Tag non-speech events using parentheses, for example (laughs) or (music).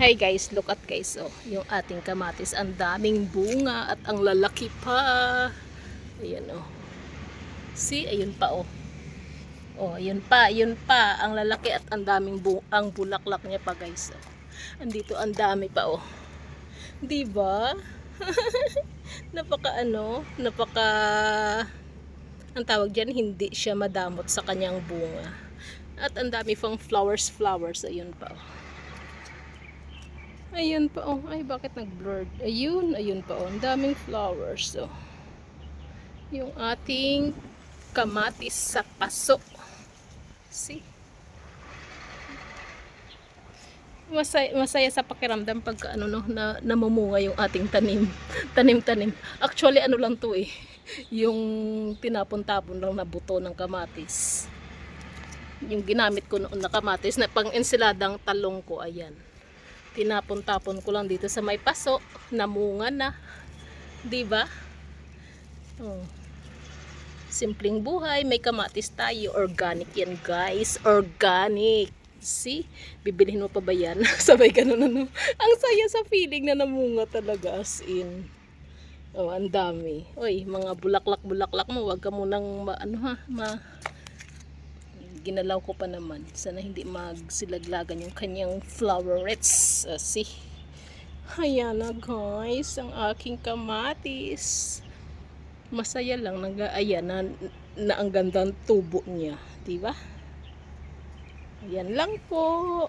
Hi guys, look at guys, oh, yung ating kamatis, ang daming bunga at ang lalaki pa. Ayan oh. See, ayun pa oh. Oh, ayun pa, ayun pa, ang lalaki at ang daming bu ang bulaklak niya pa guys. Oh. Andito ang dami pa oh. 'Di ba? (laughs) napaka ano, napaka ang tawag diyan hindi siya madamot sa kanyang bunga. At ang dami pang flowers, flowers, ayun pa oh. Ayun pa oh. Ay, bakit nag-blurred? Ayun, ayun pa oh. Daming flowers oh. Yung ating kamatis sa paso. See? Masaya, masaya sa pakiramdam pag ano no na namumunga yung ating tanim. (laughs) Tanim-tanim. Actually ano lang to eh. Yung tinapon-tapon lang na buto ng kamatis. Yung ginamit ko noon na kamatis na pang ensiladang talong ko ayan tinapon-tapon ko lang dito sa may paso, namunga na. 'Di ba? Oh. Simpleng buhay, may kamatis tayo, organic 'yan, guys. Organic. See? Bibilihin mo pa ba yan? (laughs) Sabay ganun ano. Ang saya sa feeling na namunga talaga as in. Oh, ang dami. Oy, mga bulaklak-bulaklak mo, wag ka munang ma, ano ha, ma ginalaw ko pa naman. Sana hindi magsilaglagan yung kanyang flowerets. Uh, see? Ayan na guys, ang aking kamatis. Masaya lang, nag ayan na, na ang gandang tubo niya. Diba? Ayan lang po.